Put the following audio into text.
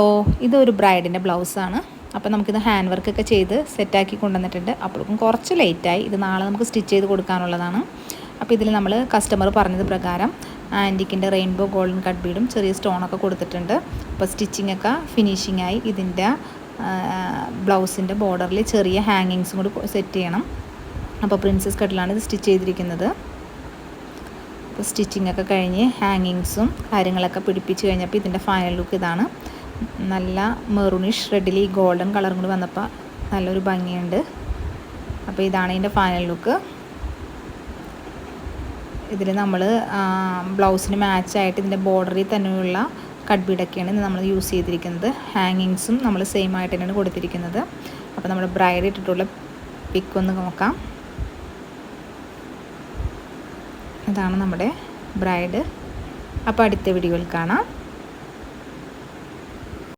ഓ ഇതൊരു ബ്രൈഡിന്റെ ബ്ലൗസാണ്. അപ്പോൾ നമുക്കിത് ഹാൻഡ് വർക്കൊക്കെ ചെയ്ത് സെറ്റാക്കി കൊണ്ടുവന്നിട്ടുണ്ട്. അപ്പോഴേക്കും കുറച്ച് ലേറ്റായി ഇത് നാളെ നമുക്ക് സ്റ്റിച്ച് ചെയ്ത് കൊടുക്കാനുള്ളതാണ്. അപ്പോൾ ഇതിൽ നമ്മൾ കസ്റ്റമർ പറഞ്ഞത് പ്രകാരം ആന്റിക്കിന്റെ റെയിൻബോ ഗോൾഡൻ കട്ട് ബീഡും ചെറിയ സ്റ്റോണൊക്കെ കൊടുത്തിട്ടുണ്ട്. അപ്പോൾ സ്റ്റിച്ചിങ് ഒക്കെ ഫിനിഷിംഗ് ആയി ഇതിന്റെ ബ്ലൗസിന്റെ ബോർഡറിൽ ചെറിയ ഹാങ്ങിങ്സും കൂടി സെറ്റ് ചെയ്യണം. അപ്പോൾ പ്രിൻസസ് കട്ടിലാണ് ഇത് സ്റ്റിച്ച് ചെയ്തിരിക്കുന്നത്. അപ്പോൾ സ്റ്റിച്ചിങ് ഒക്കെ കഴിഞ്ഞ് ഹാങ്ങിങ്സും കാര്യങ്ങളൊക്കെ പിടിപ്പിച്ച് കഴിഞ്ഞപ്പോൾ ഇതിന്റെ ഫൈനൽ ലുക്ക് ഇതാണ്. നല്ല മെറൂണിഷ് റെഡിലി ഗോൾഡൻ കളറും കൂടി വന്നപ്പോൾ നല്ലൊരു ഭംഗിയുണ്ട്. അപ്പോൾ ഇതാണ് ഇതിന്റെ ഫൈനൽ ലുക്ക് ഇതിൽ നമ്മൾ ബ്ലൗസിന് മാച്ചായിട്ട് ഇതിന്റെ ബോർഡറിൽ തന്നെയുള്ള കട്ട് ബീഡൊക്കെയാണ് ഇത് നമ്മൾ യൂസ് ചെയ്തിരിക്കുന്നത് ഹാങ്ങിങ്സും നമ്മൾ സെയിം ആയിട്ട് തന്നെയാണ് കൊടുത്തിരിക്കുന്നത്. അപ്പോൾ നമ്മൾ ബ്രൈഡ് ഇട്ടിട്ടുള്ള പിക്ക് ഒന്ന് നോക്കാം. ഇതാണ് നമ്മുടെ ബ്രൈഡ് അപ്പോൾ അടുത്ത വീഡിയോയിൽ കാണാം.